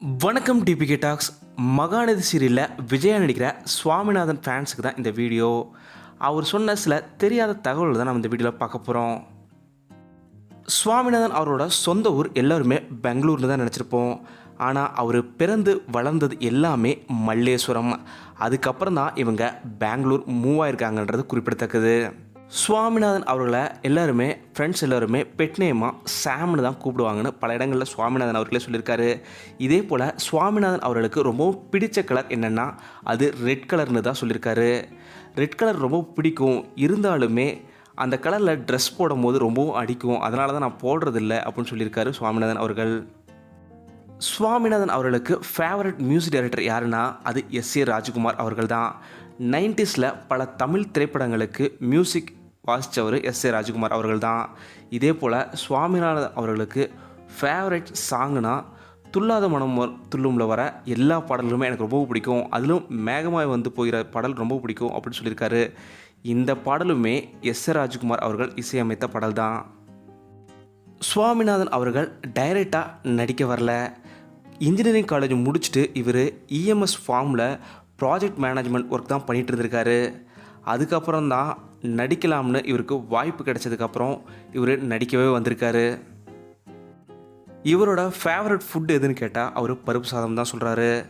வணக்கம் DPK tax Mahanadi சீரியலில் விஜயா நடிக்கிற சுவாமிநாதன் ஃபேன்ஸுக்கு தான் இந்த வீடியோ. அவர் சொன்ன சில தெரியாத தகவல்கள் தான் நம்ம இந்த வீடியோவில் பார்க்க போகிறோம் சுவாமிநாதன் அவரோட சொந்த ஊர் எல்லாருமே பெங்களூரில் தான் நினச்சிருப்போம். ஆனால் அவர் பிறந்து வளர்ந்தது எல்லாமே மல்லேஸ்வரம். அதுக்கப்புறம் தான் இவங்க பெங்களூர் மூவாயிருக்காங்கன்றது குறிப்பிடத்தக்கது. சுவாமிநாதன் அவர்களை எல்லாருமே ஃப்ரெண்ட்ஸ் எல்லாருமே பெட் நேமாக சாம்னு தான் கூப்பிடுவாங்கன்னு பல இடங்களில் சுவாமிநாதன் அவர்களே சொல்லியிருக்காரு. இதே போல் சுவாமிநாதன் அவர்களுக்கு ரொம்பவும் பிடிச்ச கலர் என்னென்னா அது ரெட் கலர்னு தான் சொல்லியிருக்காரு. ரெட் கலர் ரொம்ப பிடிக்கும். இருந்தாலுமே அந்த கலரில் ட்ரெஸ் போடும்போது ரொம்பவும் அடிக்கும். அதனால தான் நான் போடுறதில்ல அப்படின்னு சொல்லியிருக்காரு சுவாமிநாதன் அவர்கள். சுவாமிநாதன் அவர்களுக்கு ஃபேவரட் மியூசிக் டைரக்டர் யாருன்னா அது எஸ் ஏ ராஜ்குமார் அவர்கள் தான் நைன்டிஸில் பல தமிழ் திரைப்படங்களுக்கு மியூசிக் வாசித்தவர் எஸ் ஏ ராஜ்குமார் அவர்கள் தான் இதே போல் சுவாமிநாதன் அவர்களுக்கு ஃபேவரட் சாங்னா துல்லாத மனம் வ- துள்ளும்ல வர எல்லா பாடல்களுமே எனக்கு ரொம்ப பிடிக்கும். அதிலும் மேகமாய் வந்து போகிற பாடல் ரொம்ப பிடிக்கும் அப்படின்னு சொல்லியிருக்காரு. இந்த பாடலுமே எஸ் ஏ ராஜ்குமார் அவர்கள் இசையமைத்த பாடல் தான் சுவாமிநாதன் அவர்கள் டைரெக்டாக நடிக்க வரல. இன்ஜினியரிங் காலேஜ் முடிச்சுட்டு இவர் இஎம்எஸ் ஃபார்மில் ப்ராஜெக்ட் மேனேஜ்மெண்ட் ஒர்க் தான் பண்ணிகிட்டு இருந்திருக்காரு. அதுக்கப்புறம் தான் நடிக்கலாம்னு இவருக்கு வாய்ப்பு கிடைச்சதுக்கப்புறம் இவர் நடிக்கவே வந்திருக்காரு. இவரோட ஃபேவரட் ஃபுட் எதுன்னு கேட்டால் அவர் பருப்பு சாதம் தான் சொல்கிறாரு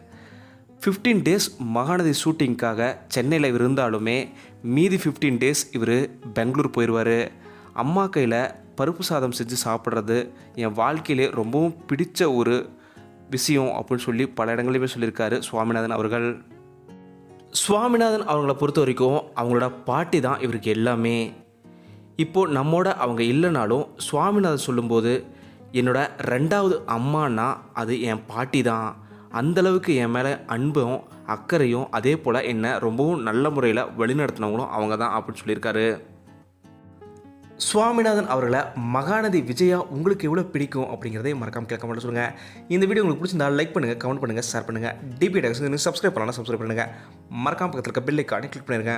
15 டேஸ் மகாநதி ஷூட்டிங்க்காக சென்னையில் இவர் இருந்தாலுமே மீதி 15 டேஸ் இவர் பெங்களூர் போயிடுவார் அம்மா கையில் பருப்பு சாதம் செஞ்சு சாப்பிட்றது என் வாழ்க்கையிலே ரொம்பவும் பிடித்த ஒரு விஷயம் அப்படின்னு சொல்லி பல இடங்களையுமே சொல்லியிருக்காரு. சுவாமிநாதன் அவர்கள். சுவாமிநாதன் அவங்கள பொறுத்த வரைக்கும் அவங்களோட பாட்டி தான் இவருக்கு எல்லாமே. இப்போது நம்மோட அவங்க இல்லைனாலும் சுவாமிநாதன் சொல்லும்போது என்னோட ரெண்டாவது அம்மானா அது என் பாட்டி தான். அந்தளவுக்கு என் மேலே அன்பும் அக்கறையும் அதே போல் என்னை ரொம்பவும் நல்ல முறையில் வழிநடத்தினவங்களும் அவங்க தான் அப்படின்னு சொல்லியிருக்காரு. சுவாமிநாதன் அவர்களை மகாநதி விஜயா உங்களுக்கு எவ்வளோ பிடிக்கும் அப்படிங்கிறதை மறக்காம கேட்க மாட்டேன் சொல்லுங்கள் இந்த வீடியோ உங்களுக்கு பிடிச்சிருந்தா லைக் பண்ணுங்கள் கமெண்ட் பண்ணுங்கள் ஷேர் பண்ணுங்கள் டிபி நீங்கள் சப்ஸ்கிரைப் பண்ணலாம் சப்ஸ்கிரைப் பண்ணுங்கள் மறக்காம பக்கத்தில் இருக்க பெல் ஐக்கானே கிளிக் பண்ணிருங்க.